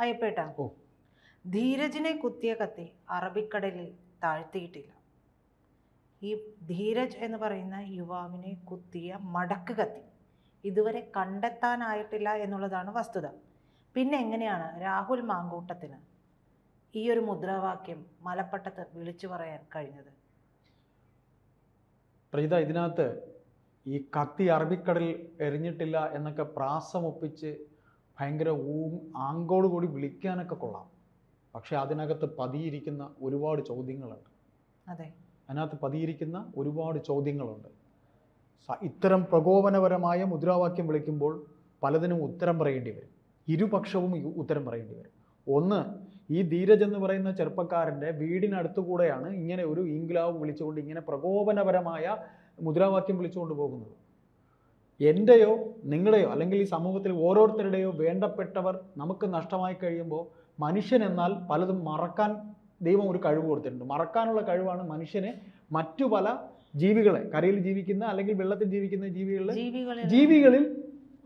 അയ്യപ്പേട്ട. ധീരജിനെ കുത്തിയ കത്തി അറബിക്കടലിൽ താഴ്ത്തിയിട്ടില്ല. ഈ ധീരജ് എന്ന് പറയുന്ന യുവാവിനെ കുത്തിയ മടക്ക് കത്തി. ഇതുവരെ കണ്ടെത്താനായിട്ടില്ല എന്നുള്ളതാണ് വസ്തുത. പിന്നെ എങ്ങനെയാണ് രാഹുൽ മാങ്കൂട്ടത്തിന് ഈ ഒരു മുദ്രാവാക്യം മലപ്പട്ടത്ത് വിളിച്ചു പറയാൻ കഴിഞ്ഞത്? പ്രീത ഇതിനകത്ത് ഈ കത്തി അറബിക്കടലിൽ എറിഞ്ഞിട്ടില്ല എന്നൊക്കെ പ്രാസമൊപ്പിച്ച് ഭയങ്കര ഊം ആങ്കോട് കൂടി വിളിക്കാനൊക്കെ കൊള്ളാം. പക്ഷെ അതിനകത്ത് പതിയിരിക്കുന്ന ഒരുപാട് ചോദ്യങ്ങളുണ്ട്. അതെ. അതിനകത്ത് പതിയിരിക്കുന്ന ഒരുപാട് ചോദ്യങ്ങളുണ്ട്. ഇത്തരം പ്രകോപനപരമായ മുദ്രാവാക്യം വിളിക്കുമ്പോൾ പലതിനും ഉത്തരം പറയേണ്ടി വരും. ഇരുപക്ഷവും ഉത്തരം പറയേണ്ടി വരും. ഒന്ന് ഈ ധീരജ് എന്ന് പറയുന്ന ചെറുപ്പക്കാരന്റെ വീടിനടുത്തുകൂടെയാണ് ഇങ്ങനെ ഒരു ഇംഗ്ലാവ് വിളിച്ചുകൊണ്ട് ഇങ്ങനെ പ്രകോപനപരമായ മുദ്രാവാക്യം വിളിച്ചുകൊണ്ട് പോകുന്നത്. എന്റെയോ നിങ്ങളുടെയോ അല്ലെങ്കിൽ ഈ സമൂഹത്തിൽ ഓരോരുത്തരുടെയോ വേണ്ടപ്പെട്ടവർ നമുക്ക് നഷ്ടമായി കഴിയുമ്പോൾ മനുഷ്യൻ എന്നാൽ പലതും മറക്കാൻ ദൈവം ഒരു കഴിവ് കൊടുത്തിട്ടുണ്ട്. മറക്കാനുള്ള കഴിവാണ് മനുഷ്യനെ മറ്റു പല ജീവികളെ കരയിൽ ജീവിക്കുന്ന അല്ലെങ്കിൽ വെള്ളത്തിൽ ജീവിക്കുന്ന ജീവികളിൽ ജീവികളിൽ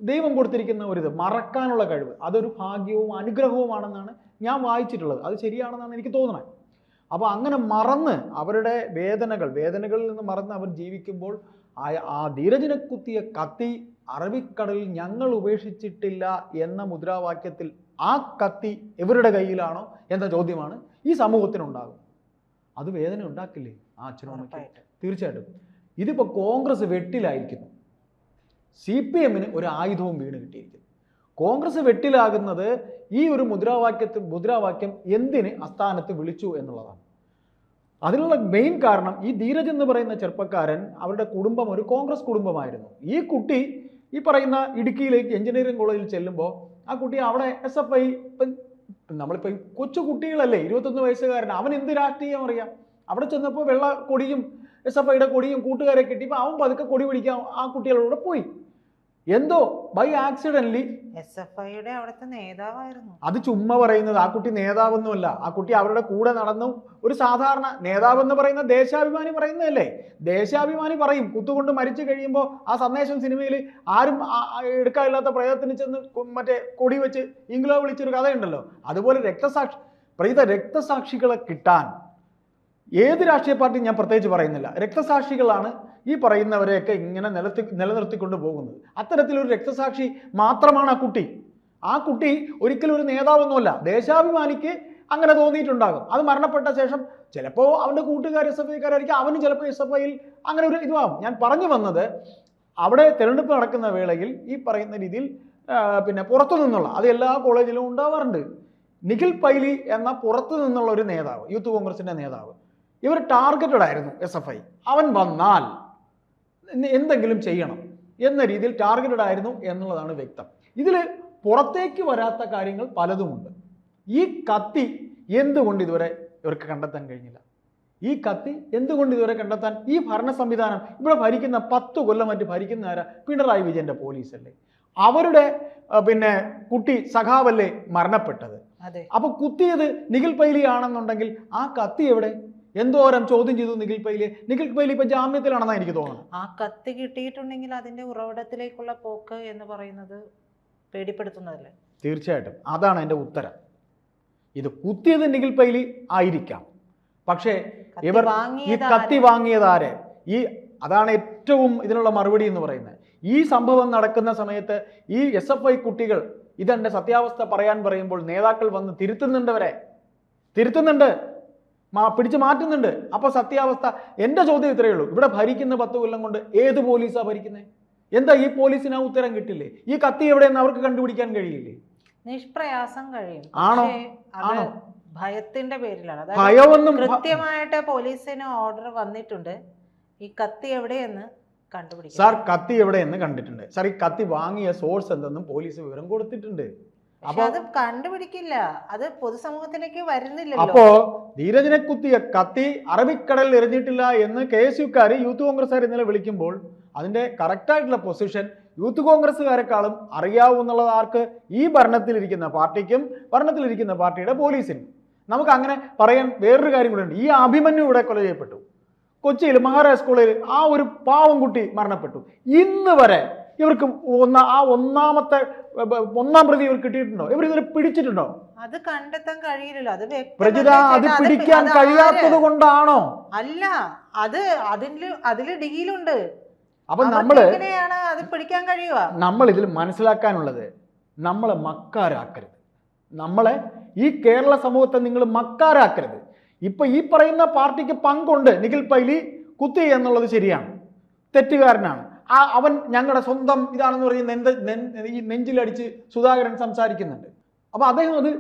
ദൈവം കൊടുത്തിരിക്കുന്ന ഒരു ഇത് മറക്കാനുള്ള കഴിവ്. അതൊരു ഭാഗ്യവും അനുഗ്രഹവുമാണെന്നാണ് ഞാൻ വായിച്ചിട്ടുള്ളത്. അത് ശരിയാണെന്നാണ് എനിക്ക് തോന്നുന്നത്. അപ്പോൾ അങ്ങനെ മറന്ന് അവരുടെ വേദനകൾ വേദനകളിൽ നിന്ന് മറന്ന് അവർ ജീവിക്കുമ്പോൾ ആ ആ ധീരജിനെ കുത്തിയ കത്തി അറബിക്കടലിൽ ഞങ്ങൾ ഉപേക്ഷിച്ചിട്ടില്ല എന്ന മുദ്രാവാക്യത്തിൽ ആ കത്തി എവരുടെ കയ്യിലാണോ എന്ന ചോദ്യമാണ് ഈ സമൂഹത്തിനുണ്ടാകും അത് വേദന ഉണ്ടാക്കില്ലേ? ആ അച്ഛനും അമ്മയ്ക്കും തീർച്ചയായിട്ടും. ഇതിപ്പോൾ കോൺഗ്രസ് വെട്ടിലായിരിക്കുന്നു. സി പി എമ്മിന് ഒരു ആയുധവും വീണ് കിട്ടിയിരിക്കുന്നു. കോൺഗ്രസ് വെട്ടിലാകുന്നത് ഈ ഒരു മുദ്രാവാക്യത്തിൽ മുദ്രാവാക്യം എന്തിന് അസ്ഥാനത്ത് വിളിച്ചു എന്നുള്ളതാണ്. അതിനുള്ള മെയിൻ കാരണം ഈ ധീരജ് എന്ന് പറയുന്ന ചെറുപ്പക്കാരൻ അവരുടെ കുടുംബം ഒരു കോൺഗ്രസ് കുടുംബമായിരുന്നു. ഈ കുട്ടി ഈ പറയുന്ന ഇടുക്കിയിലേക്ക് എഞ്ചിനീയറിംഗ് കോളേജിൽ ചെല്ലുമ്പോൾ ആ കുട്ടി അവിടെ എസ് എഫ് ഐ നമ്മളിപ്പോൾ ഈ കൊച്ചു കുട്ടികളല്ലേ ഇരുപത്തൊന്ന് വയസ്സുകാരൻ അവൻ എന്ത് രാഷ്ട്രീയം അറിയാം? അവിടെ ചെന്നപ്പോൾ വെള്ള കൊടിയും എസ് എഫ് ഐയുടെ കൊടിയും കൂട്ടുകാരെ കിട്ടിയപ്പോൾ അവൻ പതുക്കെ കൊടി പിടിക്കാൻ ആ കുട്ടികളോട് പോയി. എന്തോ? ബൈ ആക്സിഡന്റ് എസ് എഫ് ഐയുടെ അവിടുത്തെ നേതാവായിരുന്നു. അത് ചുമ്മാ പറയുന്നത്. ആ കുട്ടി നേതാവൊന്നുമല്ല. ആ കുട്ടി അവരുടെ കൂടെ നടന്നു ഒരു സാധാരണ നേതാവ് എന്ന് പറയുന്ന ദേശാഭിമാനി പറയുന്നതല്ലേ? ദേശാഭിമാനി പറയും. കുത്തുകൊണ്ട് മരിച്ചു കഴിയുമ്പോൾ ആ സന്ദേശം സിനിമയിൽ ആരും എടുക്കാനില്ലാത്ത പ്രേതത്തിന് ചെന്ന് മറ്റേ കൊടി വെച്ച് ഇംഗ്ലോ വിളിച്ചൊരു കഥയുണ്ടല്ലോ. അതുപോലെ രക്തസാക്ഷി പ്രീത രക്തസാക്ഷികളെ കിട്ടാൻ ഏത് രാഷ്ട്രീയ പാർട്ടിയും ഞാൻ പ്രത്യേകിച്ച് പറയുന്നില്ല. രക്തസാക്ഷികളാണ് ഈ പറയുന്നവരെയൊക്കെ ഇങ്ങനെ നിലത്തി നിലനിർത്തിക്കൊണ്ട് പോകുന്നത്. അത്തരത്തിലൊരു രക്തസാക്ഷി മാത്രമാണ് ആ കുട്ടി. ആ കുട്ടി ഒരിക്കലും ഒരു നേതാവൊന്നുമല്ല. ദേശാഭിമാനിക്ക് അങ്ങനെ തോന്നിയിട്ടുണ്ടാകും. അത് മരണപ്പെട്ട ശേഷം ചിലപ്പോൾ അവന്റെ കൂട്ടുകാർ എസ് എഫ് ഐക്കാരായിരിക്കും അവനും ചിലപ്പോൾ എസ് എഫ് ഐയിൽ അങ്ങനെ ഒരു ഇതുമാകും ഞാൻ പറഞ്ഞു വന്നത് അവിടെ തിരഞ്ഞെടുപ്പ് നടക്കുന്ന വേളയിൽ ഈ പറയുന്ന രീതിയിൽ പിന്നെ പുറത്തു നിന്നുള്ള അത് എല്ലാ കോളേജിലും ഉണ്ടാവാറുണ്ട്. നിഖിൽ പൈലി എന്ന പുറത്തു നിന്നുള്ള ഒരു നേതാവ് യൂത്ത് കോൺഗ്രസിന്റെ നേതാവ്. ഇവർ ടാർഗറ്റഡ് ആയിരുന്നു എസ് എഫ് ഐ അവൻ വന്നാൽ എന്തെങ്കിലും ചെയ്യണം എന്ന രീതിയിൽ ടാർഗറ്റഡ് ആയിരുന്നു എന്നുള്ളതാണ് വ്യക്തം. ഇതിൽ പുറത്തേക്ക് വരാത്ത കാര്യങ്ങൾ പലതുമുണ്ട്. ഈ കത്തി എന്തുകൊണ്ട് ഇതുവരെ ഇവർക്ക് കണ്ടെത്താൻ കഴിഞ്ഞില്ല? ഈ കത്തി എന്തുകൊണ്ട് ഇതുവരെ കണ്ടെത്താൻ ഈ ഭരണ സംവിധാനം ഇവിടെ ഭരിക്കുന്ന പത്ത് കൊല്ലം മറ്റ് ഭരിക്കുന്ന ആരാ? പിണറായി വിജയന്റെ പോലീസല്ലേ. അവരുടെ പിന്നെ കുട്ടി സഖാവല്ലേ മരണപ്പെട്ടത്. അപ്പൊ കുത്തിയത് നിഖിൽ പൈലി ആണെന്നുണ്ടെങ്കിൽ ആ കത്തി എവിടെ? എന്തോരം ചോദ്യം ചെയ്തു നിഖിൽ പൈലി നിഖിൽ പൈലി ഇപ്പൊ ജാമ്യത്തിലാണെന്നാണ് എനിക്ക് തോന്നുന്നത്. ആ കത്ത് കിട്ടിയിട്ടുണ്ടെങ്കിൽ അതിന്റെ ഉറവിടത്തിലേക്കുള്ള പോക്ക് എന്ന് പറയുന്നത് പേടിപ്പെടുത്തുന്നതല്ലേ? തീർച്ചയായിട്ടും. അതാണ് എന്റെ ഉത്തരം. ഇത് കുത്തിയത് നിഖിൽ പൈലി ആയിരിക്കാം. പക്ഷേ ഇവർ ഈ കത്തി വാങ്ങിയതാരെ? ഈ അതാണ് ഏറ്റവും ഇതിനുള്ള മറുപടി എന്ന് പറയുന്നത്. ഈ സംഭവം നടക്കുന്ന സമയത്ത് ഈ എസ് എഫ് ഐ കുട്ടികൾ ഇതെന്റെ സത്യാവസ്ഥ പറയാൻ പറയുമ്പോൾ നേതാക്കൾ വന്ന് തിരുത്തുന്നുണ്ട് മാ പിടിച്ചു മാറ്റുന്നുണ്ട്. അപ്പോൾ സത്യാവസ്ഥ എന്റെ ചോദ്യം ഇത്രയേ ഉള്ളൂ. ഇവിടെ ഭരിക്കുന്ന പത്ത് കൊല്ലം കൊണ്ട് ഏത് പോലീസാ ഭരിക്കുന്നത് എന്താ ഈ പോലീസിന് ആ ഉത്തരം കിട്ടില്ലേ? ഈ കത്തി എവിടെയെന്ന് അവർക്ക് കണ്ടുപിടിക്കാൻ കഴിയില്ലേ? നിഷ്പ്രയാസം കഴിയും. ആണോ? ആണോ? ഭയത്തിന്റെ പേരിലാണ്. ഭയമൊന്നും കൃത്യമായിട്ട് പോലീസിന് ഓർഡർ വന്നിട്ടുണ്ട്. ഈ കത്തി എവിടെയെന്ന് കണ്ടുപിടിക്കും സാർ കത്തി എവിടെയെന്ന് കണ്ടിട്ടുണ്ട്. സാർ ഈ കത്തി വാങ്ങിയ സോഴ്സ് എന്തെന്നും പോലീസ് വിവരം കൊടുത്തിട്ടുണ്ട്. അപ്പൊ- അത് കണ്ടുപിടിക്കില്ല. അത് പൊതുസമൂഹത്തിലേക്ക് വരുന്നില്ലല്ലോ. അപ്പോ ധീരജിനെ കുത്തിയ കത്തി അറബിക്കടലിൽ എറിഞ്ഞിട്ടില്ല എന്ന് കെ എസ് യുക്കാർ യൂത്ത് കോൺഗ്രസ്സുകാർ ഇന്നലെ വിളിക്കുമ്പോൾ അതിന്റെ കറക്റ്റായിട്ടുള്ള പൊസിഷൻ യൂത്ത് കോൺഗ്രസ്സുകാരെക്കാളും അറിയാവുന്നുള്ളത് ആർക്ക്? ഈ ഭരണത്തിലിരിക്കുന്ന പാർട്ടിക്കും ഭരണത്തിലിരിക്കുന്ന പാർട്ടിയുടെ പോലീസിനും. നമുക്ക് അങ്ങനെ പറയാൻ വേറൊരു കാര്യം കൂടെ ഉണ്ട്. ഈ അഭിമന്യു ഇവിടെ കൊല ചെയ്യപ്പെട്ടു. കൊച്ചിയിൽ മഹാരാജ് സ്കൂളിൽ ആ ഒരു പാവം കുട്ടി മരണപ്പെട്ടു. ഇന്ന് വരെ ഇവർക്ക് ഒന്ന ആ ഒന്നാമത്തെ ഒന്നാം പ്രതി ഇവർ കിട്ടിയിട്ടുണ്ടോ? ഇവർ ഇതിൽ പിടിച്ചിട്ടുണ്ടോ? അത് കണ്ടെത്താൻ കഴിയില്ലല്ലോ. അത് പ്രജിത അത് പിടിക്കാൻ കഴിയാത്തത് കൊണ്ടാണോ? അല്ല അത് അതിൽ അതിൽ ഡീലുണ്ട് അപ്പൊ നമ്മൾ അത് പിടിക്കാൻ കഴിയുക? നമ്മൾ ഇതിൽ മനസ്സിലാക്കാനുള്ളത് നമ്മളെ മക്കാരാക്കരുത്. നമ്മളെ ഈ കേരള സമൂഹത്തെ നിങ്ങൾ മക്കാരാക്കരുത്. ഇപ്പൊ ഈ പറയുന്ന പാർട്ടിക്ക് പങ്കുണ്ട് നിഖിൽ പൈലി കുത്തി എന്നുള്ളത് ശരിയാണ്. തെറ്റുകാരനാണ്. ആ അവൻ ഞങ്ങളുടെ സ്വന്തം ഇതാണെന്ന് പറയുന്ന നെന്ത ഈ നെഞ്ചിലടിച്ച് സുധാകരൻ സംസാരിക്കുന്നുണ്ട്. അപ്പോൾ അദ്ദേഹം അത്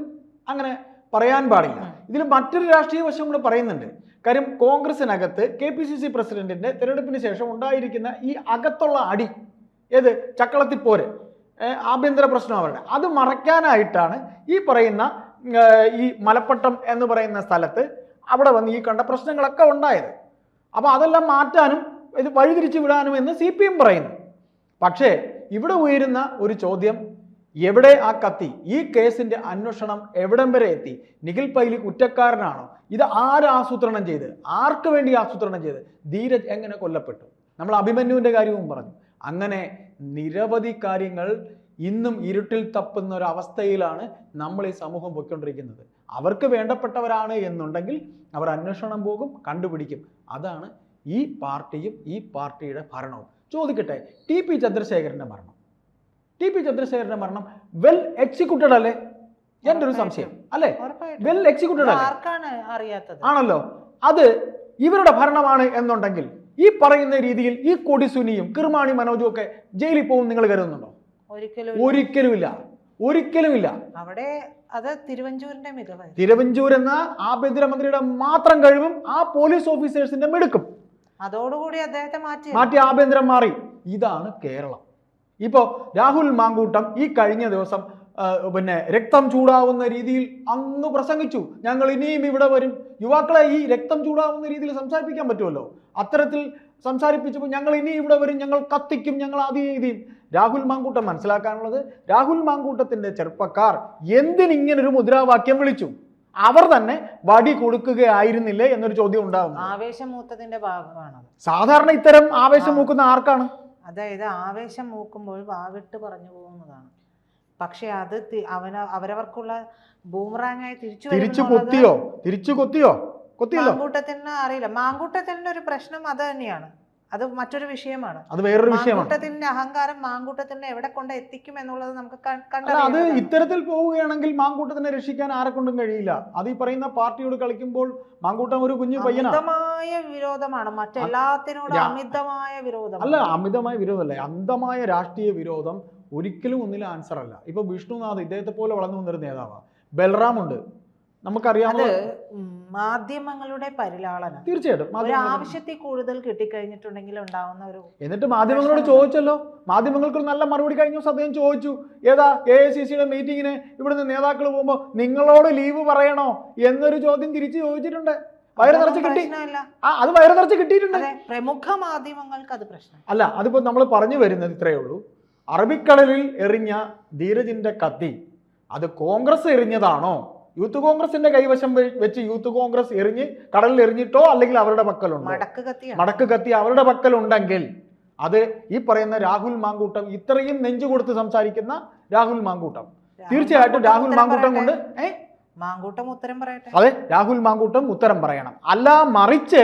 അങ്ങനെ പറയാൻ പാടില്ല. ഇതിൽ മറ്റൊരു രാഷ്ട്രീയ വശം കൂടെ പറയുന്നുണ്ട്. കാര്യം കോൺഗ്രസിനകത്ത് കെ പി സി സി പ്രസിഡന്റിന്റെ തെരഞ്ഞെടുപ്പിന് ശേഷം ഉണ്ടായിരിക്കുന്ന ഈ അകത്തുള്ള അടി ഏത് ചക്കളത്തിപ്പോര് പോര് ആഭ്യന്തര പ്രശ്നം അവരുടെ അത് മറയ്ക്കാനായിട്ടാണ് ഈ പറയുന്ന ഈ മലപ്പട്ടം എന്ന് പറയുന്ന സ്ഥലത്ത് അവിടെ വന്ന് ഈ കണ്ട പ്രശ്നങ്ങളൊക്കെ ഉണ്ടായത്. അപ്പോൾ അതെല്ലാം മാറ്റാനും ഇത് വഴിതിരിച്ചു വിടാനും എന്ന് സി പി എം പറയുന്നു. പക്ഷേ ഇവിടെ ഉയരുന്ന ഒരു ചോദ്യം എവിടെ ആ കത്തി? ഈ കേസിന്റെ അന്വേഷണം എവിടം വരെ എത്തി? നിഖിൽ പൈലി കുറ്റക്കാരനാണോ? ഇത് ആര് ആസൂത്രണം ചെയ്ത്? ആർക്ക് വേണ്ടി ആസൂത്രണം ചെയ്ത്? ധീരജ് എങ്ങനെ കൊല്ലപ്പെട്ടു? നമ്മൾ അഭിമന്യുവിന്റെ കാര്യവും പറഞ്ഞു. അങ്ങനെ നിരവധി കാര്യങ്ങൾ ഇന്നും ഇരുട്ടിൽ തപ്പുന്ന ഒരു അവസ്ഥയിലാണ് നമ്മൾ ഈ സമൂഹം പോയിക്കൊണ്ടിരിക്കുന്നത്. അവർക്ക് വേണ്ടപ്പെട്ടവരാണ് എന്നുണ്ടെങ്കിൽ അവർ അന്വേഷണം പോകും കണ്ടുപിടിക്കും. അതാണ് ഈ പാർട്ടിയും ഈ പാർട്ടിയുടെ ഭരണവും. ചോദിക്കട്ടെ ടി പി ചന്ദ്രശേഖരന്റെ മരണം. ടി പി ചന്ദ്രശേഖരന്റെ മരണം വെൽ എക്സിക്യൂട്ടഡ് അല്ലേ? എന്റെ ഒരു സംശയം അല്ലേ? വെൽ എക്സിക്യൂട്ടഡ് ആർക്കാണ് അറിയാത്തത്? ആണല്ലോ. അത് ഇവരുടെ ഭരണമാണ് എന്നുണ്ടെങ്കിൽ ഈ പറയുന്ന രീതിയിൽ ഈ കൊടിസുനിയും കിർമാണി മനോജും ഒക്കെ ജയിലിൽ പോകും നിങ്ങൾ കരുതുന്നുണ്ടോ? ഒരിക്കലും ഇല്ല. ഒരിക്കലും ഇല്ല. അവിടെ അത് തിരുവഞ്ചൂരിന്റെ മികവ്. തിരുവഞ്ചൂർ എന്ന ആഭ്യന്തരമന്ത്രിയുടെ മാത്രം കഴിവും ആ പോലീസ് ഓഫീസേഴ്സിന്റെ മിടുക്കും. അതോടുകൂടി അദ്ദേഹത്തെ മാറ്റി മാറ്റി ആഭ്യന്തരം മാറി. ഇതാണ് കേരളം. ഇപ്പോ രാഹുൽ മാങ്കൂട്ടം ഈ കഴിഞ്ഞ ദിവസം പിന്നെ രക്തം ചൂടാവുന്ന രീതിയിൽ അങ്ങ് പ്രസംഗിച്ചു. ഞങ്ങൾ ഇനിയും ഇവിടെ വരും. യുവാക്കളെ ഈ രക്തം ചൂടാവുന്ന രീതിയിൽ സംസാരിപ്പിക്കാൻ പറ്റുമല്ലോ? അത്തരത്തിൽ സംസാരിപ്പിച്ചപ്പോൾ ഞങ്ങൾ ഇനി ഇവിടെ വരും ഞങ്ങൾ കത്തിക്കും ഞങ്ങൾ അത് ചെയ്യും. രാഹുൽ മാങ്കൂട്ടം മനസ്സിലാക്കാനുള്ളത് രാഹുൽ മാങ്കൂട്ടത്തിന്റെ ചെറുപ്പക്കാർ എന്തിനിങ്ങനൊരു മുദ്രാവാക്യം വിളിച്ചു? അവർ തന്നെ വടി കൊടുക്കുകയായിരുന്നില്ലേ എന്നൊരു ചോദ്യം ഉണ്ടാകുന്നു ആവേശം മൂത്തതിന്റെ ഭാഗമാണ് സാധാരണ ഇത്തരം ആവേശം മൂക്കുന്ന ആർക്കാണ്? അതായത് ആവേശം മൂക്കുമ്പോൾ വാവിട്ട് പറഞ്ഞു പോകുന്നതാണ്. പക്ഷെ അത് അവന അവരവർക്കുള്ള ബൂമറാങ്ങായി തിരിച്ചു തിരിച്ചു കൊത്തിയോ? തിരിച്ചു കൊത്തിയോ? കൊത്തിയോ മാങ്കൂട്ടത്തിന് അറിയില്ല. മാങ്കൂട്ടത്തിന്റെ ഒരു പ്രശ്നം അത് തന്നെയാണ്. അത് മറ്റൊരു വിഷയമാണ്. അത് വേറൊരു വിഷയമാണ്. മാങ്കൂട്ടത്തിന്റെ അഹങ്കാരം മാങ്കൂട്ടത്തിനെ എവിടെ കൊണ്ട് എത്തിക്കും എന്നുള്ളത് നമുക്ക് അത്. ഇത്തരത്തിൽ പോവുകയാണെങ്കിൽ മാങ്കൂട്ടത്തിനെ രക്ഷിക്കാൻ ആരെ കൊണ്ടും കഴിയില്ല. അത് ഈ പറയുന്ന പാർട്ടിയോട് കളിക്കുമ്പോൾ മാങ്കൂട്ടം ഒരു കുഞ്ഞു പയ്യനാണ് അമിതമായ വിരോധമാണ്. മറ്റെല്ലാത്തിനോടും അമിതമായ വിരോധം അല്ല അമിതമായ വിരോധമല്ല. അന്ധമായ രാഷ്ട്രീയ വിരോധം ഒരിക്കലും ഒന്നിലും ആൻസർ അല്ല ഇപ്പൊ വിഷ്ണുനാഥ് ഇദ്ദേഹത്തെ പോലെ വളർന്നു വന്നൊരു നേതാവാണ് ബൽറാം ഉണ്ട് അത് നമുക്കറിയാവുന്ന മാധ്യമങ്ങളുടെ പരിലാളനം. തീർച്ചയായിട്ടും. ഒരു ആവശ്യത്തിൽ കൂടുതൽ കിട്ടിക്കഴിഞ്ഞിട്ടുണ്ടെങ്കിൽ ഉണ്ടാവുന്ന ഒരു എന്നിട്ട് മാധ്യമങ്ങളോട് ചോദിച്ചല്ലോ? മാധ്യമങ്ങൾക്ക് നല്ല മറുപടി കഴിഞ്ഞ ദിവസം അദ്ദേഹം ചോദിച്ചു ഏതാ എ ഐ സി സിയുടെ മീറ്റിങ്ങിന് ഇവിടുന്ന് നേതാക്കൾ പോകുമ്പോൾ നിങ്ങളോട് ലീവ് പറയണോ? എന്നൊരു ചോദ്യം തിരിച്ചു ചോദിച്ചിട്ടുണ്ട്. വയറ് നിറച്ച് കിട്ടി. ആ അത് വയറ് നിറച്ച് കിട്ടിയിട്ടുണ്ട്. പ്രമുഖ മാധ്യമങ്ങൾക്ക് അത് പ്രശ്നം. അല്ല അതിപ്പോ നമ്മൾ പറഞ്ഞു വരുന്നത് ഇത്രയേ ഉള്ളൂ. അറബിക്കടലിൽ എറിഞ്ഞ ധീരജിന്റെ കത്തി അത് കോൺഗ്രസ് എറിഞ്ഞതാണോ? യൂത്ത് കോൺഗ്രസിന്റെ കൈവശം വെച്ച് യൂത്ത് കോൺഗ്രസ് എറിഞ്ഞ് കടലിൽ എറിഞ്ഞിട്ടോ അല്ലെങ്കിൽ അവരുടെ പക്കലുണ്ടോ? മടക്ക് കത്തി മടക്ക് കത്തി അവരുടെ പക്കലുണ്ടെങ്കിൽ അത് ഈ പറയുന്ന രാഹുൽ മാങ്കൂട്ടം ഇത്രയും നെഞ്ചു കൊടുത്ത് സംസാരിക്കുന്ന രാഹുൽ മാങ്കൂട്ടം. തീർച്ചയായിട്ടും രാഹുൽ മാങ്കൂട്ടം കൊണ്ട് മാങ്കൂട്ടം ഉത്തരം പറയട്ടെ. അതെ രാഹുൽ മാങ്കൂട്ടം ഉത്തരം പറയണം. അല്ല മറിച്ച്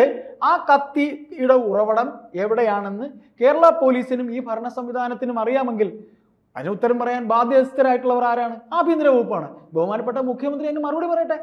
ആ കത്തിയുടെ ഉറവിടം എവിടെയാണെന്ന് കേരള പോലീസിനും ഈ ഭരണ സംവിധാനത്തിനും അറിയാമെങ്കിൽ അതിന് ഉത്തരം പറയാൻ ബാധ്യസ്ഥരായിട്ടുള്ളവർ ആരാണ്? ആഭ്യന്തര വകുപ്പാണ്. ബഹുമാനപ്പെട്ട മുഖ്യമന്ത്രി അതിന് മറുപടി പറയട്ടെ?